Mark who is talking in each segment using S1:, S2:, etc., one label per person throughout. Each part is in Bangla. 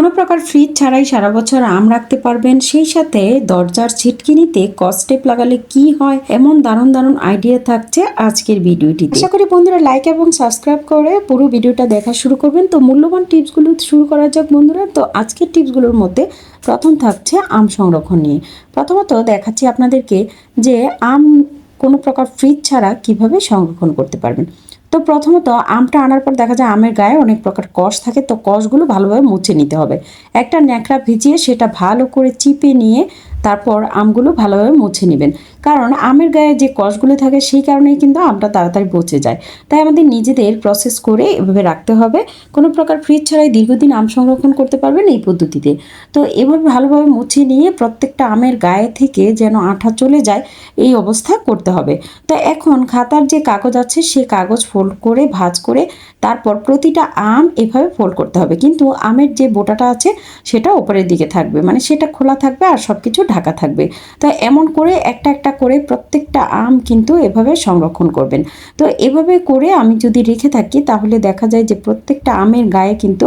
S1: কোনো প্রকার ফ্রিজ ছাড়াই সারা বছর আম রাখতে পারবেন, সেই সাথে দরজার ছিটকিনিতে কস্টেপ লাগালে কি হয় এমন দারুণ দারুণ আইডিয়া থাকছে আজকের ভিডিওটি আশা করি বন্ধুরা লাইক এবং সাবস্ক্রাইব করে পুরো ভিডিওটা দেখা শুরু করবেন। তো মূল্যবান টিপসগুলো শুরু করা যাক বন্ধুরা। তো আজকের টিপসগুলোর মধ্যে প্রথম থাকছে আম সংরক্ষণ নিয়ে। প্রথমত দেখাচ্ছি আপনাদেরকে যে আম কোনো প্রকার ফ্রিজ ছাড়া কীভাবে সংরক্ষণ করতে পারবেন। তো প্রথমত আমটা আনার পর দেখা যায় আমের গায়ে অনেক প্রকার কষ থাকে, তো কষগুলো ভালোভাবে মুছে নিতে হবে। একটা ন্যাকড়া ভিজিয়ে সেটা ভালো করে চিপে নিয়ে তারপর আমগুলো ভালোভাবে মুছে নেবেন। কারণ আমের গায়ে যে কষগুলো থাকে সেই কারণেই কিন্তু আমটা তাড়াতাড়ি পচে যায়। তাই আমাদের নিজেদের প্রসেস করে এভাবে রাখতে হবে। কোনো প্রকার ফ্রিজ ছাড়াই দীর্ঘদিন আম সংরক্ষণ করতে পারবেন এই পদ্ধতিতে। তো এভাবে ভালোভাবে মুছে নিয়ে প্রত্যেকটা আমের গায়ে থেকে যেন আঠা চলে যায়, এই অবস্থা করতে হবে। তো এখন খাতার যে কাগজ আছে সে কাগজ ফোল্ড করে, ভাঁজ করে তারপর প্রতিটা আম এভাবে ফোল্ড করতে হবে। কিন্তু আমের যে বোটাটা আছে সেটা ওপরের দিকে থাকবে। মানে সেটা খোলা থাকবে আর সব কিছু ঢাকা থাকবে। তো এমন করে একটা একটা করে প্রত্যেকটা আম কিন্তু এভাবে সংরক্ষণ করবেন। তো এভাবে করে আমি যদি রেখে থাকি, তাহলে দেখা যায় যে প্রত্যেকটা আমের গায়ে কিন্তু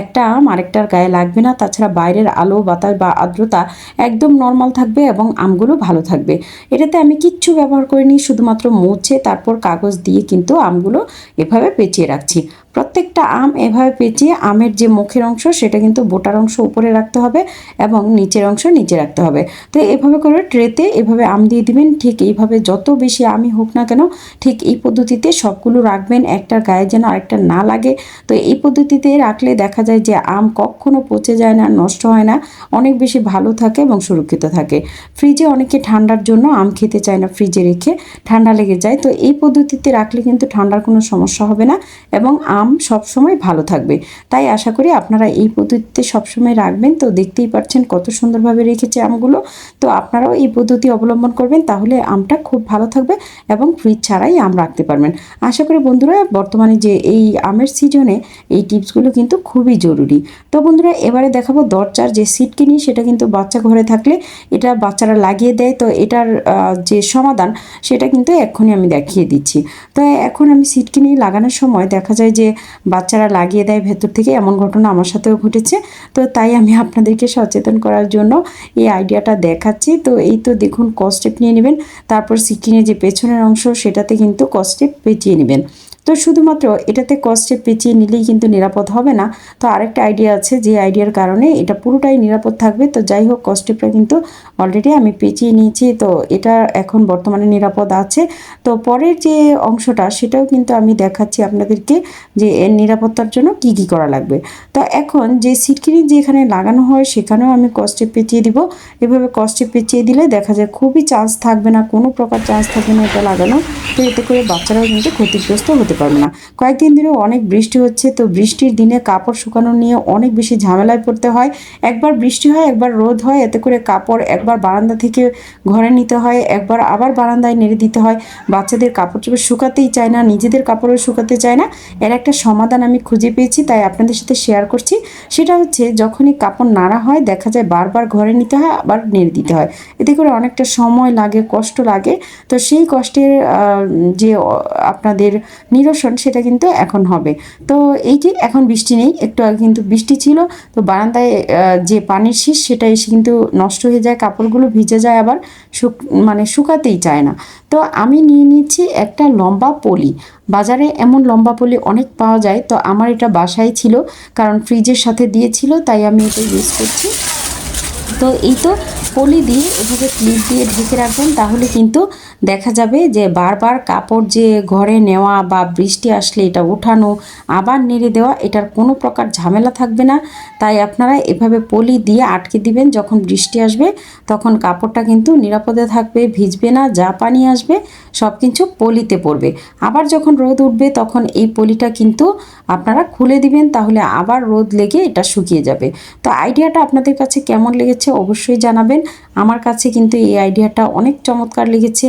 S1: একটা আম আরেকটার গায়ে লাগবে না। তাছাড়া বাইরের আলো, বাতাস বা আর্দ্রতা একদম নর্মাল থাকবে এবং আমগুলো ভালো থাকবে। এটাতে আমি কিচ্ছু ব্যবহার করিনি, শুধুমাত্র মুছে তারপর কাগজ দিয়ে কিন্তু আমগুলো এভাবে পেঁচিয়ে রাখছি। প্রত্যেকটা আম এভাবে পেঁচিয়ে আমের যে মুখের অংশ, সেটা কিন্তু বোটার অংশ উপরে রাখতে হবে এবং নিচের অংশ নিচে রাখতে হবে। তো এভাবে করে ট্রেতে এভাবে আম দিয়ে দিবেন। ঠিক এইভাবে যত বেশি আমই হোক না কেন, ঠিক এই পদ্ধতিতে সবগুলো রাখবেন। একটার গায়ে যেন আরেকটা না লাগে। তো এই পদ্ধতিতে রাখলে দেখা যায় যে আম কখনো পচে যায় না, নষ্ট হয় না, অনেক বেশি ভালো থাকে এবং সুরক্ষিত থাকে। ফ্রিজে অনেকে ঠান্ডার জন্য আম খেতে চায় না ফ্রিজে রেখে ঠান্ডা লেগে যায়। তো এই পদ্ধতিতে রাখলে কিন্তু ঠান্ডার কোনো সমস্যা হবে না এবং আম সবসময় ভালো থাকবে। তাই আশা করি আপনারা এই পদ্ধতিতে সবসময় রাখবেন। তো দেখতেই পাচ্ছেন কত সুন্দরভাবে রেখেছে আমগুলো। তো আপনারাও এই পদ্ধতি অবলম্বন করবেন, তাহলে আমটা খুব ভালো থাকবে এবং ফ্রিজ ছাড়াই আম রাখতে পারবেন। আশা করি বন্ধুরা, বর্তমানে যে এই আমের সিজনে এই টিপসগুলো কিন্তু খুবই জরুরি। তো বন্ধুরা, এবারে দেখাবো দরজার যে সিট কিনি, সেটা কিন্তু বাচ্চা ঘরে থাকলে এটা বাচ্চারা লাগিয়ে দেয়। তো এটার যে সমাধান, সেটা কিন্তু এক্ষুনি আমি দেখিয়ে দিচ্ছি। তো এখন আমি সিট কিনি লাগানোর সময় দেখা যায় যে বাচ্চারা লাগিয়ে দেয় ভেতর থেকে, এমন ঘটনা আমার সাথেও ঘটেছে। তো তাই আমি আপনাদেরকে সচেতন করার জন্য এই আইডিয়াটা দেখাচ্ছি। তো এই তো দেখুন কস্টেপ নিয়ে নেবেন, তারপর সিকিনের যে পেছনের অংশ, সেটাতে কিন্তু কস্টেপ পেঁচিয়ে নেবেন। তো শুধুমাত্র এটাতে কস্টে পেঁচিয়ে নিলেই কিন্তু নিরাপদ হবে না। তো আরেকটা আইডিয়া আছে যে আইডিয়ার কারণে এটা পুরোটাই নিরাপদ থাকবে। তো যাই হোক কস্টেপটা কিন্তু অলরেডি আমি পেঁচিয়ে নিয়েছি। তো এটা এখন বর্তমানে নিরাপদ আছে। তো পরের যে অংশটা, সেটাও কিন্তু আমি দেখাচ্ছি আপনাদেরকে যে এর নিরাপত্তার জন্য কি কি করা লাগবে। তো এখন যে সিটকিনি যেখানে লাগানো হয়, সেখানেও আমি কস্টে পেঁচিয়ে দিব। এভাবে কস্টে পেঁচিয়ে দিলে দেখা যায় খুবই চান্স থাকবে না, কোনো প্রকার চান্স থাকবে না এটা লাগানো তো এতে করে বাচ্চারাও কিন্তু ক্ষতিগ্রস্ত হতে পারবে না। কয়েকদিন ধরে অনেক বৃষ্টি হচ্ছে, তো বৃষ্টির দিনে কাপড় শুকানো নিয়ে অনেক বেশি ঝামেলায় পড়তে হয়। একবার বৃষ্টি হয়, একবার রোদ হয়, এতে করে কাপড় একবার বারান্দা থেকে ঘরে নিতে হয়, একবার আবার বারান্দায় নেড়ে দিতে হয়। বাচ্চাদের কাপড় চোপড় শুকাতেই চায় না, নিজেদের কাপড়ও শুকাতে চায় না। এর একটা সমাধান আমি খুঁজে পেয়েছি, তাই আপনাদের সাথে শেয়ার করছি। সেটা হচ্ছে, যখনই কাপড় নাড়া হয়, দেখা যায় বারবার ঘরে নিতে হয়, আবার নেড়ে দিতে হয়। এতে করে অনেকটা সময় লাগে, কষ্ট লাগে। তো সেই কষ্টের যে আপনাদের নিরসন, সেটা কিন্তু এখন হবে। তো এই যে এখন বৃষ্টি নেই, একটু আগে কিন্তু বৃষ্টি ছিল, তো বারান্দায় যে পানির শীষ, সেটা এসে কিন্তু নষ্ট হয়ে যায়, কাপড়গুলো ভিজে যায় আবার শুক মানে শুকাতেই চায় না। তো আমি নিয়ে নিচ্ছি একটা লম্বা পলি। বাজারে এমন লম্বা পলি অনেক পাওয়া যায়, তো আমার এটা বাসায় ছিল, কারণ ফ্রিজের সাথে দিয়েছিল, তাই আমি এটা ইউজ করছি। তো এই তো পলি দিয়ে এভাবে ক্লিপ দিয়ে ঢেকে রাখবেন, তাহলে কিন্তু দেখা যাবে যে বারবার কাপড় যে ঘরে নেওয়া বা বৃষ্টি আসলে এটা উঠানো, আবার নেড়ে দেওয়া, এটার কোনো প্রকার ঝামেলা থাকবে না। তাই আপনারা এভাবে পলি দিয়ে আটকে দিবেন, যখন বৃষ্টি আসবে তখন কাপড়টা কিন্তু নিরাপদে থাকবে, ভিজবে না, যা পানি আসবে সব কিছু পলিতে পড়বে। আবার যখন রোদ উঠবে তখন এই পলিটা কিন্তু আপনারা খুলে দিবেন, তাহলে আবার রোদ লেগে এটা শুকিয়ে যাবে। তো আইডিয়াটা আপনাদের কাছে কেমন লেগেছে অবশ্যই জানাবেন। আমার কাছে কিন্তু এই আইডিয়াটা অনেক চমৎকার লেগেছে।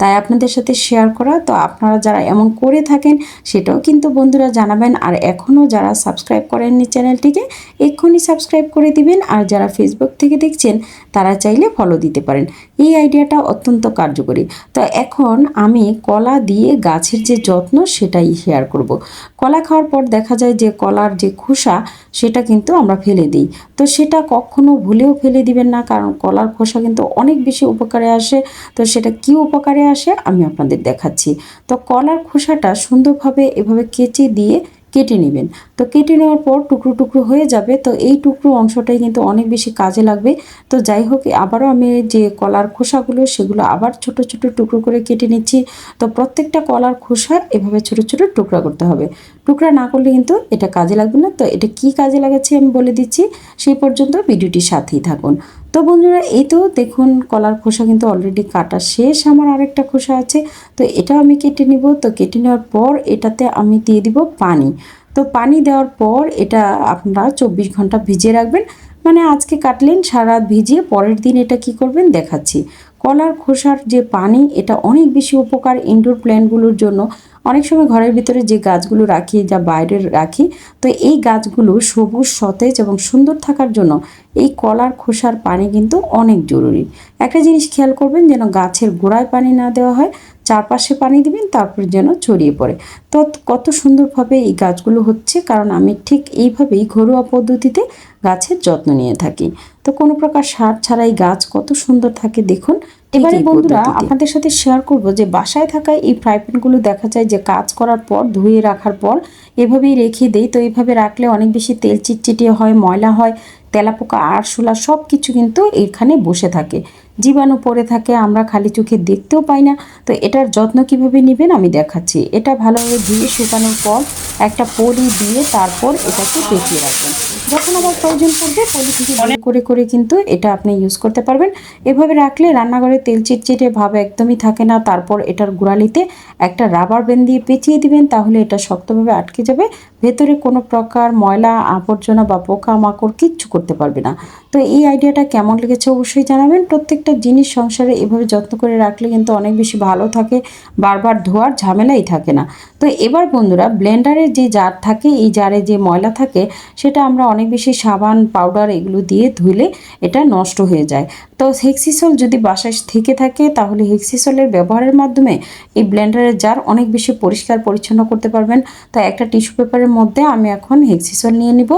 S1: তাই আপনাদের সাথে শেয়ার করা, তো আপনারা যারা এমন করে থাকেন, সেটাও কিন্তু বন্ধুরা জানাবেন। আর এখনও যারা সাবস্ক্রাইব করেননি চ্যানেলটিকে এক্ষুনি সাবস্ক্রাইব করে দিবেন। আর যারা ফেসবুক থেকে দেখছেন, তারা চাইলে ফলো দিতে পারেন। এই আইডিয়াটা অত্যন্ত কার্যকরী। তো এখন আমি কলা দিয়ে গাছের যে যত্ন, সেটাই শেয়ার করব। কলা খাওয়ার পর দেখা যায় যে, কলার যে খোসা, সেটা কিন্তু আমরা ফেলে দিই। তো সেটা কখনো ভুলেও ফেলে দিবেন না, কারণ কলার খোসা কিন্তু অনেক বেশি উপকারে আসে। তো সেটা কি উপকারে আসে, আমি আপনাদের দেখাচ্ছি। তো কলার খোসাটা সুন্দরভাবে এভাবে কেচে দিয়ে কেটে নেবেন। তো কেটে নেওয়ার পর টুকরো টুকরো হয়ে যাবে। তো এই টুকরো অংশটাই কিন্তু অনেক বেশি কাজে লাগবে। তো যাই হোক, আবারও আমি যে কলার খোসাগুলো, সেগুলো আবার ছোট ছোট টুকরো করে কেটে নিচ্ছি। তো প্রত্যেকটা কলার খোসা এভাবে ছোট ছোট টুকরা করতে হবে। টুকরা না করলে কিন্তু এটা কাজে লাগবে না। তো এটা কি কাজে লাগাচ্ছে আমি বলে দিচ্ছি। সেই পর্যন্ত ভিডিওটির সাথেই থাকুন। তো বন্ধুরা, এই তো দেখুন, কলার খোসা কিন্তু অলরেডি কাটা শেষ। আমার আরেকটা খোসা আছে। তো এটা আমি কেটে নিব। তো কেটে নেওয়ার পর এটাতে আমি দিয়ে দিব পানি। তো পানি দেওয়ার পর এটা আপনারা চব্বিশ ঘণ্টা ভিজিয়ে রাখবেন। মানে আজকে কাটলেন, সারা ভিজিয়ে পরের দিন এটা কি করবেন দেখাচ্ছি। কলার খোসার যে পানি, এটা অনেক বেশি উপকার ইনডোর প্ল্যান্টগুলোর জন্য। অনেক সময় ঘরের ভিতরে যে গাছগুলো রাখি যা বাইরে রাখি, তো এই গাছগুলো সবুজ, সতেজ এবং সুন্দর থাকার জন্য এই কলার খোসার পানি কিন্তু অনেক জরুরি। একটা জিনিস খেয়াল করবেন যেন গাছের গোড়ায় পানি না দেওয়া হয় চারপাশে পানি দিবেন তারপর যেন ছড়িয়ে পড়ে। তো কত সুন্দরভাবে এই গাছগুলো হচ্ছে কারণ আমি ঠিক এইভাবেই ঘরোয়া পদ্ধতিতে গাছের যত্ন নিয়ে থাকি। তো কোনো প্রকার সার ছাড়াই গাছ কত সুন্দর থাকে দেখুন এবারে বন্ধুরা আপনাদের সাথে শেয়ার করব যে বাসায় থাকা এই ফ্রাই প্যানগুলো দেখা যায় যে কাজ করার পর ধুয়ে রাখার পর এভাবেই রেখে দেই। তো এইভাবে রাখলে অনেক বেশি তেল চিটচিটিয়ে হয় ময়লা হয় তেলাপোকা আরশোলা সব কিছু কিন্তু এখানে বসে থাকে। জীবাণু পড়ে থাকে, আমরা খালি চোখে দেখতেও পাই না। তো এটার যত্ন কীভাবে নেবেন আমি দেখাচ্ছি। এটা ভালোভাবে ধুয়ে শুকানোর পর একটা পলি দিয়ে তারপর এটাকে পেঁচিয়ে রাখবেন। যখন আবার প্রয়োজন পড়বে, পলি থেকে করে করে কিন্তু এটা আপনি ইউজ করতে পারবেন। এভাবে রাখলে রান্নাঘরে তেল চিটচিটে ভাব একদমই থাকে না। তারপর এটার গোড়ালিতে একটা রাবার ব্যান্ড দিয়ে পেঁচিয়ে দিবেন, তাহলে এটা শক্তভাবে আটকে যাবে। ভেতরে কোনো প্রকার ময়লা, আবর্জনা বা পোকা মাকড় কিচ্ছু করতে পারবে না। তো এই আইডিয়াটা কেমন লেগেছে অবশ্যই জানাবেন। প্রত্যেকটা জিনিস সংসারে এভাবে যত্ন করে রাখলে কিন্তু অনেক বেশি ভালো থাকে, বারবার ধোয়ার ঝামেলাই থাকে না। তো এবার বন্ধুরা, ব্লেন্ডারের যে জার থাকে, এই জারে যে ময়লা থাকে, সেটা আমরা অনেক বেশি সাবান, পাউডার এগুলো দিয়ে ধুলে এটা নষ্ট হয়ে যায়। তো হেক্সিসল যদি বাসায় থেকে থাকে, তাহলে হেক্সিসলের ব্যবহারের মাধ্যমে এই ব্লেন্ডারের জার অনেক বেশি পরিষ্কার পরিচ্ছন্ন করতে পারবেন। তো একটা টিস্যু পেপারের মধ্যে আমি এখন হেক্সিসল নিয়ে নিব,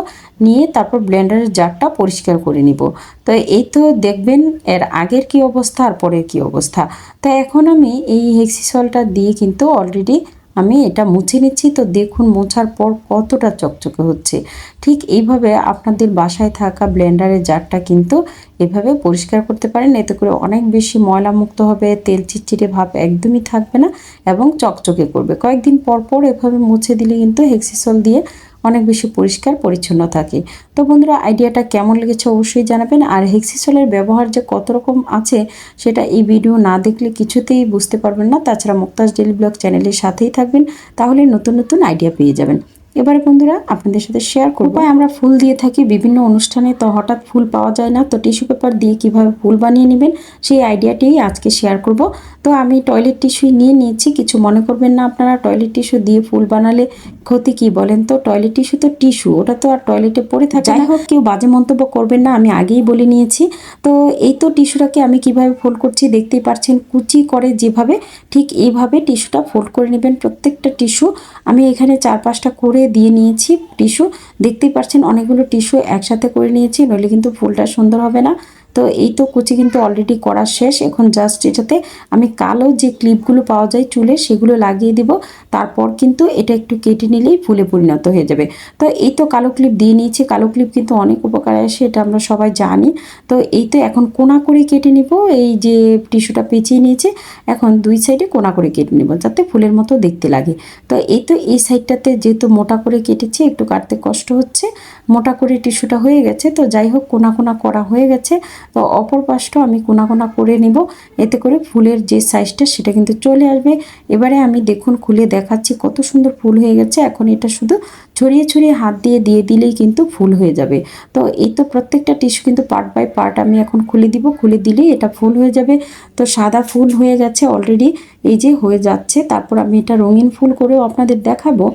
S1: নিয়ে তারপর ব্লেন্ডারের জারটা পরিষ্কার করে নিব। তো এই তো দেখবেন, এর আগের কি অবস্থা আর পরের কি অবস্থা। তো এখন আমি এই হেক্সিসলটা দিয়ে কিন্তু অলরেডি আমি এটা মুছে নিচ্ছি। তো দেখুন মোছার পর কতটা চকচকে হচ্ছে। ঠিক এইভাবে আপনাদের বাসায় থাকা ব্লেন্ডারের জারটা কিন্তু এভাবে পরিষ্কার করতে পারেন। এতে করে অনেক বেশি ময়লা মুক্ত হবে, তেল চিটচিটে ভাব একদমই থাকবে না এবং চকচকে করবে। কয়েকদিন পর পর এভাবে মুছে দিলে কিন্তু হেক্সিসল দিয়ে অনেক বেশি পরিষ্কার, পরিচ্ছন্ন থাকে। তো বন্ধুরা, আইডিয়াটা কেমন লেগেছে অবশ্যই জানাবেন। আর হেক্সিসলের ব্যবহার যে কত রকম আছে, সেটা এই ভিডিও না দেখলে কিছুতেই বুঝতে পারবেন না। তাছাড়া মুক্তাজ ডেলি ব্লগ চ্যানেলের সাথেই থাকবেন, তাহলে নতুন নতুন আইডিয়া পেয়ে যাবেন। এবারে বন্ধুরা, আপনাদের সাথে শেয়ার করব। আমরা ফুল দিয়ে থাকি, বিভিন্ন অনুষ্ঠানে তো হঠাৎ ফুল পাওয়া যায় না। তো টিস্যু পেপার দিয়ে কীভাবে ফুল বানিয়ে নেবেন, সেই আইডিয়াটি আজকে শেয়ার করব। তো আমি টয়লেট টিস্যুই নিয়ে নিয়েছি কিছু মনে করবেন না আপনারা টয়লেট টিস্যু দিয়ে ফুল বানালে ক্ষতি কি বলেন তো? টয়লেট টিস্যু তো টিস্যু ওটা তো আর টয়লেটে পড়ে থাকে। যাই হোক কেউ বাজে মন্তব্য করবেন না আমি আগেই বলে নিয়েছি। তো এই তো টিস্যুটাকে আমি কীভাবে ফোল্ড করছি দেখতেই পাচ্ছেন কুচি করে যেভাবে ঠিক এইভাবে টিস্যুটা ফোল্ড করে নেবেন। প্রত্যেকটা টিস্যু আমি এখানে চার পাঁচটা করে দিয়ে নিয়েছি টিস্যু দেখতেই পাচ্ছেন অনেকগুলো টিস্যু একসাথে করে নিয়েছি নইলে কিন্তু ফুলটা সুন্দর হবে না। তো এই তো কুচি কিন্তু অলরেডি করা শেষ। এখন জাস্ট এটাতে আমি কালো যে ক্লিপগুলো পাওয়া যায় চুলে, সেগুলো লাগিয়ে দিব। তারপর কিন্তু এটা একটু কেটে নিলেই ফুলে পরিণত হয়ে যাবে। তো এই তো কালো ক্লিপ দিয়ে নিয়েছি। কালো ক্লিপ কিন্তু অনেক উপকার আসে, এটা আমরা সবাই জানি। তো এই তো এখন কোনা করে কেটে নিব। এই যে টিস্যুটা পেঁচিয়ে নিয়েছে, এখন দুই সাইডে কোনা করে কেটে নিব, যাতে ফুলের মতো দেখতে লাগে। তো এই তো এই সাইডটাতে যেহেতু মোটা করে কেটেছি, একটু কাটতে কষ্ট হচ্ছে। মোটা করে টিস্যুটা হয়ে গেছে। তো যাই হোক, কোনা কোনা করা হয়ে গেছে। তো অপর পাশটাও আমি কোনা কোনা করে নিব। এতে করে ফুলের যে সাইজটা সেটা কিন্তু চলে আসবে। এবারে আমি দেখুন খুলে দেখাচ্ছি কত সুন্দর ফুল হয়ে গেছে। এখন এটা শুধু ছড়িয়ে ছড়িয়ে হাত দিয়ে দিয়ে দিলেই কিন্তু ফুল হয়ে যাবে। তো এই তো প্রত্যেকটা টিস্যু কিন্তু পার্ট বাই পার্ট আমি এখন খুলে দিব। খুলে দিলেই এটা ফুল হয়ে যাবে। তো সাদা ফুল হয়ে গেছে অলরেডি এই যে হয়ে যাচ্ছে। তারপর আমি এটা রঙিন ফুল করেও আপনাদের দেখাবো।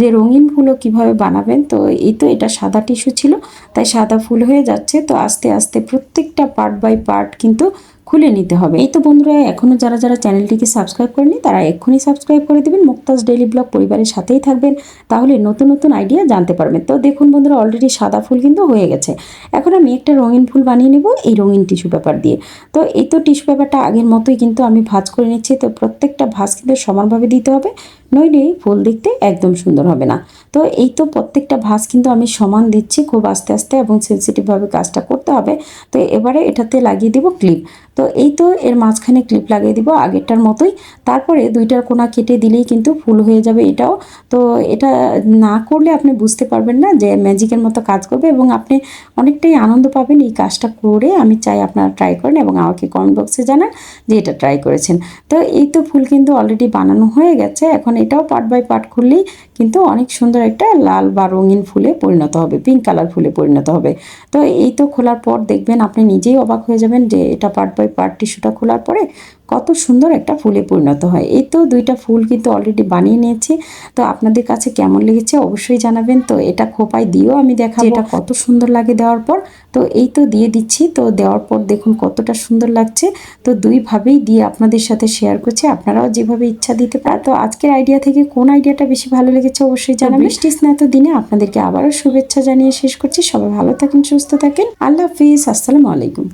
S1: যে রঙিন ফুলও কীভাবে বানাবেন, তো এই তো এটা সাদা টিস্যু ছিল, তাই সাদা ফুল হয়ে যাচ্ছে, তো আস্তে আস্তে প্রত্যেকটা পার্ট বাই পার্ট কিন্তু খুলে নিতে হবে। এই তো বন্ধুরা এখনও যারা যারা চ্যানেলটিকে সাবস্ক্রাইব করেনি তারা এক্ষুনি সাবস্ক্রাইব করে দিবেন, মুক্তাজ ডেইলি ব্লগ পরিবারের সাথেই থাকবেন, তাহলে নতুন নতুন আইডিয়া জানতে পারবেন। তো দেখুন বন্ধুরা অলরেডি সাদা ফুল কিন্তু হয়ে গেছে। এখন আমি একটা রঙিন ফুল বানিয়ে নেব এই রঙিন টিস্যু পেপার দিয়ে। তো এই তো টিস্যু পেপারটা আগের মতোই কিন্তু আমি ভাঁজ করে নিচ্ছি, তো প্রত্যেকটা ভাঁজ কিন্তু সমানভাবে দিতে হবে। নইলে ফুল দেখতে একদম সুন্দর হবে না। তো এই তো প্রত্যেকটা ভাঁজ কিন্তু আমি সমান দিচ্ছি খুব আস্তে আস্তে এবং সেন্সিটিভভাবে কাজটা করতে হবে। তো এবারে এটাতে লাগিয়ে দিব ক্লিপ তো এই তো এর মাঝখানে ক্লিপ লাগিয়ে দিব আগেরটার মতোই। তারপরে দুইটার কোনা কেটে দিলেই কিন্তু ফুল হয়ে যাবে এটাও। তো এটা না করলে আপনি বুঝতে পারবেন না যে ম্যাজিকের মতো কাজ করবে এবং আপনি অনেকটাই আনন্দ পাবেন এই কাজটা করে। আমি চাই আপনারা ট্রাই করেন এবং আমাকে কমেন্ট বক্সে জানান যে এটা ট্রাই করেছেন। তো এই তো ফুল কিন্তু অলরেডি বানানো হয়ে গেছে। এখন এটাও পার্ট বাই পার্ট খুললেই কিন্তু অনেক সুন্দর একটা লাল বা রঙিন ফুলে পরিণত হবে পিঙ্ক কালার ফুলে পরিণত হবে। তো এই তো খোলার পর দেখবেন আপনি নিজেই অবাক হয়ে যাবেন যে এটা পার্ট বাই পার্ট টিস্যুটা খোলার পরে কত সুন্দর একটা ফুলে পরিণত হয়। এই তো দুইটা ফুল কিন্তু অলরেডি বানিয়ে নিয়েছি। তো আপনাদের কাছে কেমন লেগেছে অবশ্যই জানাবেন। তো এটা খোপায় দিয়েও আমি দেখাবো। এটা কত সুন্দর লাগে দেওয়ার পর। তো এই তো দিয়ে দিচ্ছি। তো দেওয়ার পর দেখুন কতটা সুন্দর লাগছে। তো দুইভাবেই দিয়ে আপনাদের সাথে শেয়ার করছি। আপনারাও যেভাবে ইচ্ছা দিতে পারেন। তো আজকের আইডিয়া থেকে কোন আইডিয়াটা বেশি ভালো লেগেছে অবশ্যই জানাবেন। বৃষ্টি স্নাত দিনে আপনাদেরকে আবারও শুভেচ্ছা জানিয়ে শেষ করছি। সবাই ভালো থাকেন সুস্থ থাকেন। আল্লাহ হাফিজ। আসসালামু আলাইকুম।